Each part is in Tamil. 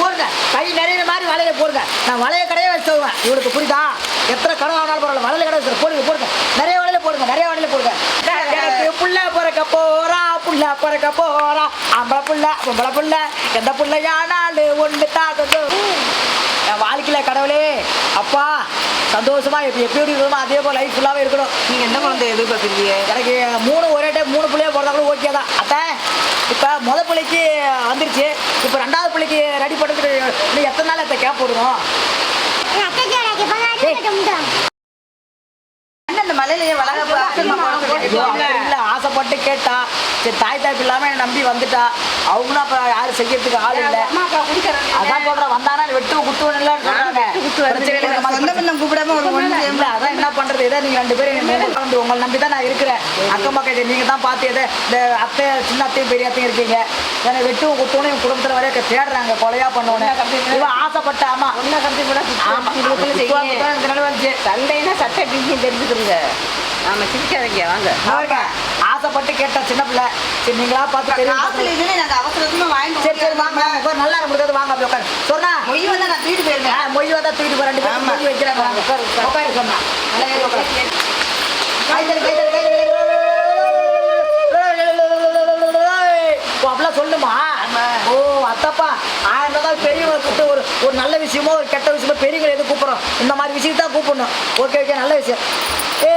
போடுங்க. கை நிறைய மாதிரி வலையை போடுங்க. நான் வலைய கடையே வச்சுவேன் இவளுக்கு புரியுதா? எத்தனை கடை ஆனாலும் பரவாயில்ல. வலையில கடை வச்சு போடுங்க போடுங்க. நிறைய வலையில போடுங்க. நிறைய வலையில போடுங்க. புள்ள பிறக்க போறா புள்ள பிறக்க போறா. ஆம்பளை புள்ள பொம்பளை புள்ள எந்த புள்ளையானாலும் ஒன்று தாக்குது என் வாழ்க்கையில கடவுளே அப்பா சந்தோஷமா எப்படி எப்படி இருக்கணுமோ அதே போல் லைஃப் ஃபுல்லாகவே இருக்கணும். நீங்க என்ன குழந்தை எதிர்பார்க்குறீங்க? எனக்கு மூணு ஒரே டைம் மூணு பிள்ளைய போகிறதா கூட ஓகே தான் அத்தை இப்போ முத பிள்ளைக்கு வந்துருச்சு. இப்போ ரெண்டாவது பிள்ளைக்கு ரெடி பண்ணுறதுக்கு இன்னும் எத்தனை நாள் அத்தை கேப் என்ன இந்த மலையிலேயே வளர இல்லை ஆசைப்பட்டு கேட்டா. சரி தாய் தாய்ப்பு இல்லாமல் என்னை நம்பி வந்துட்டா. அவங்களும் அப்புறம் யாரும் செய்யறதுக்கு ஆள் இல்லை. அதான் சொல்கிறேன் வந்தானா வெட்டு குத்துவன் இல்லைன்னு. சொந்த பந்தம் கூப்பிடாம ஒரு இல்ல, அதான் என்ன பண்றது? இதை நீங்க ரெண்டு பேரும் வந்து உங்களை நம்பி தான் நான் இருக்கிறேன். அக்கம் பக்கம் இதை நீங்க தான் பார்த்து எதை இந்த அத்தை சின்ன அத்தையும் பெரிய அத்தையும் இருக்கீங்க. என்னை வெட்டு குத்தோன்னு என் குடும்பத்துல வரைய தேடுறாங்க கொலையா பண்ணோன்னு. இவன் ஆசைப்பட்ட ஆமா. ஆமா. குத்துவா, குத்துவா, இந்த நிலை வந்துச்சு சண்டைனா சட்டை பிடிக்கும் தெரிஞ்சுக்கிறீங்க நாம சிரிக்காதீங்க வாங்க. ஆசைப்பட்டு கேட்டா சின்ன பிள்ளை. சரி நீங்களா பார்த்து பெரிய காசுல இதுன்னு நாங்க அவசரமா வாங்கிட்டு சரி சரி வாங்க வாங்க. நல்லா இருக்கும் வாங்க அப்படி உட்காரு. சொன்னா மொய் வந்து நான் தூக்கிட்டு போயிருந்தேன் மொய் வந்தா தூக்கிட்டு போய் ரெண்டு பேரும் ஆமா. மொய் வைக்கிறாங்க. வாங்க, உட்காரு, உட்காரு. சொன்னா. கைதறி. ஓ, அப்படிலாம் சொல்லுமா? ஓ அத்தப்பா. ஆயிரம் ரூபாய் பெரியவங்களை கூப்பிட்டு ஒரு ஒரு நல்ல விஷயமோ ஒரு கெட்ட விஷயமோ பெரியவங்களை எது கூப்பிடுறோம். இந்த மாதிரி விஷயத்தை தான் கூப்பிடணும். ஓகே ஓகே நல்ல விஷயம். ஏ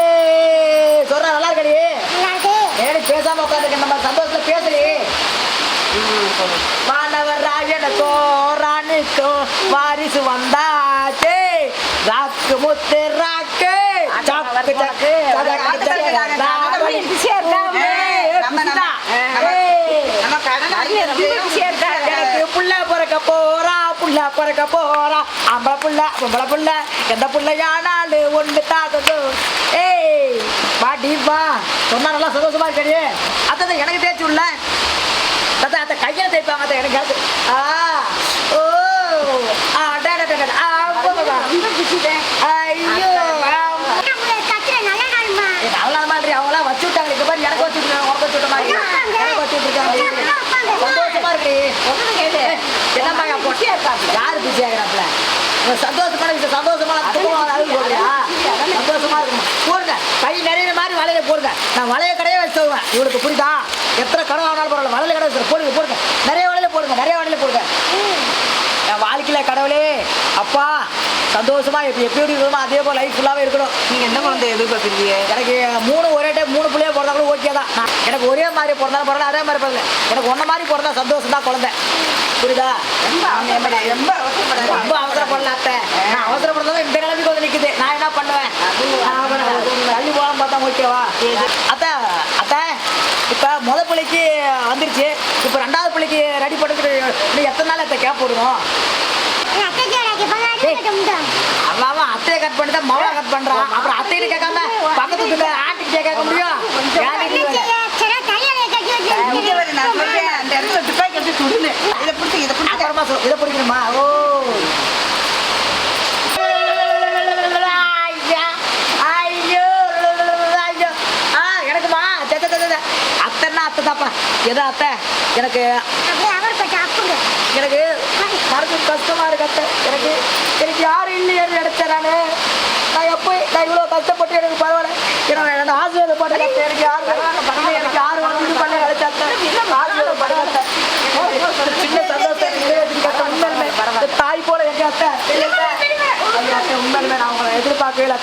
சொல்ற நல்லா இருக்கடி. ஏடி பேசாம உட்காந்துருக்க நம்ம சந்தோஷத்துல பேசலி மாணவர் ராயனுக்கோ ராணிக்கோ வாரிசு வந்தாச்சே. ராக்கு முத்து ராக்கு. சாக்கு சாக்கு. நம்ம நம்ம. நம்ம கடனை எனக்கு புள்ள பிறக்க போறா புள்ள பிறக்க போறா. ஆம்பளை புள்ள பொம்பளை புள்ள எந்த புள்ளையானாலும் ஒன்று தாக்குது ஏய் பாட்டி வா. சொன்னா நல்லா சந்தோஷமா இருக்கடியே அத்தை எனக்கு தேய்ச்சி உள்ள அத்தை அத்தை கையில தேய்ப்பாங்க அத்தை எனக்கு அது ஆ ஓ ஆ டே டே, டே டே. ஆ போ, போ, போ. ஐயோ ஆ, ஏய், நல்லா மாதிரி அவங்களாம் வச்சு விட்டாங்க இந்த மாதிரி எனக்கு வச்சு விட்டுருக்காங்க உனக்கு வச்சு விட்ட மாதிரி எனக்கு வச்சு விட்டுருக்காங்க சந்தோஷமா இருக்கு பொட்டியா இருக்காது யாரு பிஸி ஆகிறாப்ல சந்தோஷமான விஷயம் சந்தோஷமான போடுறியா சந்தோஷமா இருக்கும் போடுங்க. கை நிறைய மாதிரி வலையில போடுங்க. நான் வலைய கடையே வச்சுவேன் இவளுக்கு புரியுதா? எத்தனை கடை ஆனாலும் பரவாயில்ல. வலையில கடை வச்சு போடுங்க போடுங்க. நிறைய வலையில போடுங்க. நிறைய வலையில போடுங்க. அப்பா. சந்தோஷமா எப்படி எப்படி இருக்கணுமோ அதே போல் லைஃப் ஃபுல்லாகவே இருக்கணும். நீங்க என்ன குழந்தை எதிர்பார்க்குறீங்க எனக்கு மூணு ஒரே டைம் மூணு பிள்ளைய பிறந்தா கூட ஓகே தான். எனக்கு ஒரே மாதிரி பிறந்தாலும் பரவாயில்ல அதே மாதிரி பிறந்த எனக்கு ஒன்றை மாதிரி பிறந்தா சந்தோஷம் தான் குழந்தை. புரியுதா? ரொம்ப ரொம்ப அவசரப்படாத ரொம்ப அவசரப்படல அத்தை நான் அவசரப்படுறதா இந்த நிலைமைக்கு வந்து நிக்குது. நான் என்ன பண்ணுவேன்? தள்ளி போகலாம் பார்த்தா ஓகேவா அத்தை அத்தை இப்போ முத பிள்ளைக்கு வந்துருச்சு. இப்போ ரெண்டாவது பிள்ளைக்கு ரெடி பண்ணுறதுக்கு இன்னும் எத்தனை நாள் அத்தை கேப் போடுவோம் அவன் அவன் அத்தையை கட் பண்ணிட்டு மவளை கட் பண்றான் அப்புறம் அத்தையிட்டு கேட்காம பக்கத்து வீட்டுல ஆண்டிக்கிட்டே கேட்க முடியும்? இதை பிடிக்கணுமா? ஓ. அத்தை தாப்பா எதோ அத்தை? எனக்கு எனக்கு மனசு கஷ்டமா இருக்கு எனக்கு எனக்கு யாரும் இல்லையே நினைச்சேன் நானு. நான் எப்போ நான் இவ்வளோ கஷ்டப்பட்டு எனக்கு பரவாயில்ல. எனக்கு அந்த ஆசீர்வாதப்பட்டு அத்தை எனக்கு யாரும் பரவாயில்ல எனக்கு யாரும் வந்து இது பண்ண நினைச்சாத்தான் ஆசீர்வாதப்படுங்க அத்தை. சின்ன சந்தோஷம் நிறைவேற்றிருக்க தாய் போல எங்க அத்தை. உண்மையுமே நான் உங்களை எதிர்பார்க்கவே இல்லை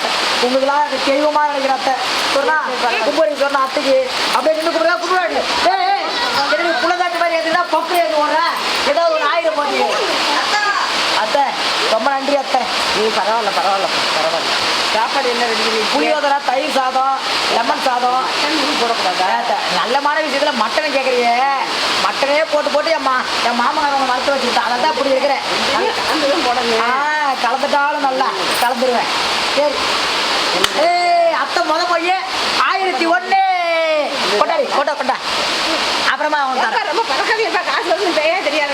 உங்களுக்குலாம் எனக்கு தெய்வமாக நினைக்கிற அத்தை. சொன்னா கும்பரி சொன்ன அத்தைக்கு. அப்படியே நின்று கும்பிடுறா கும்பிடுவாங்க எனக்கு புள்ளதாட்டு மாதிரி எதுனா பப்பு ஏது ஏதோ ஒரு ஆயிரம் போட்டீங்க அத்தை ரொம்ப நன்றி அத்தை. நீ பரவாயில்ல பரவாயில்ல பரவாயில்ல. சாப்பாடு என்ன ரெடி புளியோதரை தயிர் சாதம் லெமன் சாதம். போடக்கூடாதா? அத்தை, நல்லமான விஷயத்துல மட்டனை கேட்குறீங்க மட்டனே போட்டு போட்டு என் மா என் மாமனாரவங்க வளர்த்து வச்சுக்கிட்டேன் அதை தான் இப்படி இருக்கிறேன். ஆ கலந்துட்டாலும் நல்லா கலந்துருவேன். சரி. அத்தை முத போய் ஆயிரத்தி ஒண்ணு. கொண்டாடி கொண்டா கொண்டா. அப்புறமா அவங்க தரேன். ரொம்ப பறக்காதீங்கப்பா காசு வந்து பேயே தெரியாது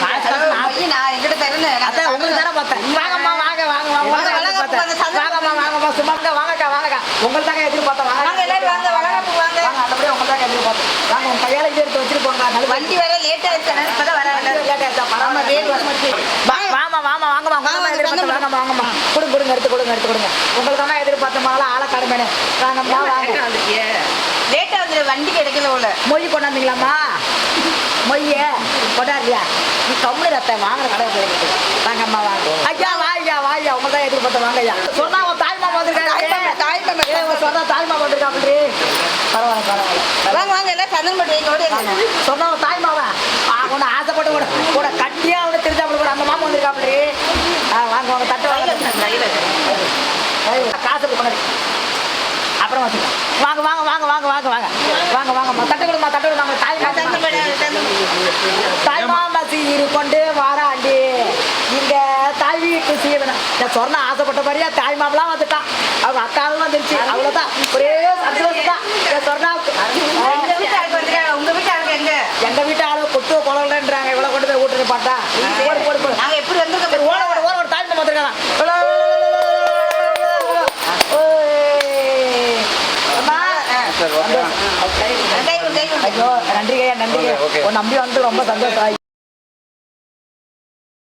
நான் எங்கிட்ட உங்களுக்கு பார்த்தேன். வாங்கம்மா வாங்க வாங்க வாங்க வாங்க, வாங்க வளகாப்பு வாங்க, பார்த்தேன். சந்தோஷம். வாங்கம்மா வாங்கம்மா சும்மாங்க வாங்கக்கா வாங்கக்கா. உங்களை தாங்க எதிர்பார்த்தேன் வாங்க. எல்லாரும் வாங்க, வளகாப்பு வாங்க. நல்லபடியாக உங்களை தாங்க எதிர்பார்த்தேன். வாங்க உங்க கையால இது எடுத்து வச்சிட்டு போங்க வண்டி வர லேட் ஆயிடுச்சு இப்பதான் வர லேட் ஆயிடுச்சா பரவாயில்ல ஆமா, வேணும். வா- வாங்கம்மா உங்க அம்மா எதிர்பார்த்த வாங்கம்மா வாங்கம்மா. கொடுங்க கொடுங்க எடுத்து கொடுங்க. எடுத்து கொடுங்க உங்களுக்கு அம்மா எதிர்பார்த்த மாலை ஆளை கடமைனு வாங்கம்மா வாங்க. லேட்டாக வந்து வண்டி கிடைக்கல உள்ள மொழி கொண்டாந்தீங்களாம்மா? மொய்ய கொண்டாடுறியா? நீ கம்முனு ரத்தம் வாங்குற கடை கிடைக்குது வாங்கம்மா வாங்க. ஐயா வாயா வாயா உங்க தான் எதிர்பார்த்த வாங்கய்யா. சொன்னா அவன் தாய் மாமா வந்திருக்காரு தாய் மாமா சொன்னா தாய் மாமா வந்திருக்கா அப்படி பரவாயில்ல பரவாயில்ல. வாங்க வாங்க எல்லாம் சந்தன் பண்ணுறீங்க சொன்னா அவன் தாய் மாமா ஆசைப்பட்டு கூட கூட கட்டியாக அவனை தெரிஞ்சா கூட அந்த மாமா வந்திருக்கா அப்படி வாங்க வாங்க தட்டை வாங்க. காசு பண்ணது அப்புறம் வச்சுக்கலாம் வாங்க வாங்க வாங்க வாங்க வாங்க வாங்க. வாங்க வாங்கம்மா தட்டு கொடுமா தட்டு கொடுமா நம்ம தாய் மாமா. தாய் கொண்டு வாராண்டி. இங்க தாய் வீட்டு சீவனம். நான் சொன்ன ஆசைப்பட்ட மாதிரியா தாய் மாமலாம் வந்துட்டான். அவங்க அக்காவும் வந்துருச்சு. அவ்வளவுதான். ஒரே நன்றி நன்றிகையா நன்றிகையா நம்பி வந்து ரொம்ப சந்தோஷம்.